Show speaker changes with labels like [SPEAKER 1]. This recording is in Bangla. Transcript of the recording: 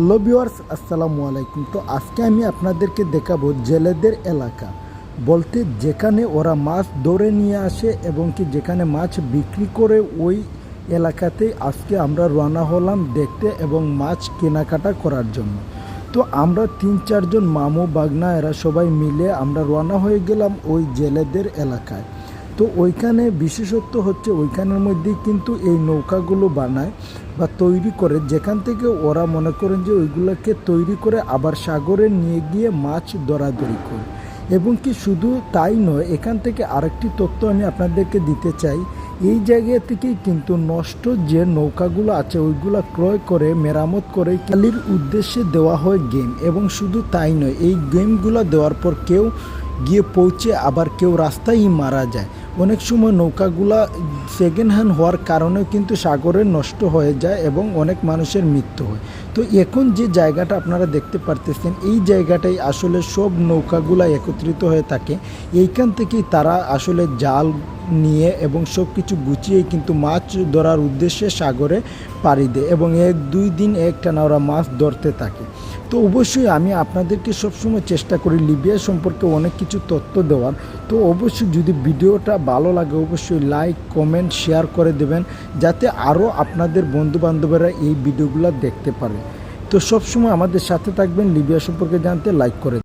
[SPEAKER 1] হ্যালো ভিউয়ার্স, আসসালামু আলাইকুম। তো আজকে আমি আপনাদেরকে দেখাবো জেলেদের এলাকা। বলতে যেখানে ওরা মাছ ধরে নিয়ে আসে এবং কি যেখানে মাছ বিক্রি করে, ওই এলাকাতেই আজকে আমরা রওনা হলাম দেখতে এবং মাছ কেনাকাটা করার জন্য। তো আমরা তিন, চারজন মামু, বাগনা, এরা সবাই মিলে আমরা রওনা হয়ে গেলাম ওই জেলেদের এলাকায়। তো ওইখানে বিশেষত্ব হচ্ছে ওইখানের মধ্যেই কিন্তু এই নৌকাগুলো বানায় বা তৈরি করে। যেখান থেকে ওরা মনে করেন যে ওইগুলোকে তৈরি করে আবার সাগরে নিয়ে গিয়ে মাছ ধরাধরি করে। এবং কি শুধু তাই নয়, এখান থেকে আরেকটি তথ্য আমি আপনাদেরকে দিতে চাই। এই জায়গা থেকেই কিন্তু নষ্ট যে নৌকাগুলো আছে, ওইগুলো ক্রয় করে, মেরামত করে কালির উদ্দেশ্যে দেওয়া হয় গেম। এবং শুধু তাই নয়, এই গেমগুলো দেওয়ার পর কেউ গিয়ে পৌঁছে আবার কেউ রাস্তায়ই মারা যায়। অনেক সময় নৌকাগুলা সেকেন্ড হ্যান্ড হওয়ার কারণে কিন্তু সাগরে নষ্ট হয়ে যায় এবং অনেক মানুষের মৃত্যু হয়। তো এখন যে জায়গাটা আপনারা দেখতে পারতেছেন, এই জায়গাটাই আসলে সব নৌকাগুলা একত্রিত হয়ে থাকে। এইখান থেকেই তারা আসলে জাল নিয়ে এবং সব কিছু গুছিয়ে কিন্তু মাছ ধরার উদ্দেশ্যে সাগরে পাড়ি দেয় এবং এক দুই দিন একটানা ওরা মাছ ধরতে থাকে। তো অবশ্যই আমি আপনাদেরকে সবসময় চেষ্টা করি লিবিয়া সম্পর্কে অনেক কিছু তথ্য দেওয়ার। তো অবশ্যই যদি ভিডিওটা ভালো লাগে অবশ্যই লাইক, কমেন্ট, শেয়ার করে দেবেন যাতে আরও আপনাদের বন্ধুবান্ধবেরা এই ভিডিওগুলো দেখতে পারে। তো সবসময় আমাদের সাথে থাকবেন, লিবিয়া সম্পর্কে জানতে লাইক করে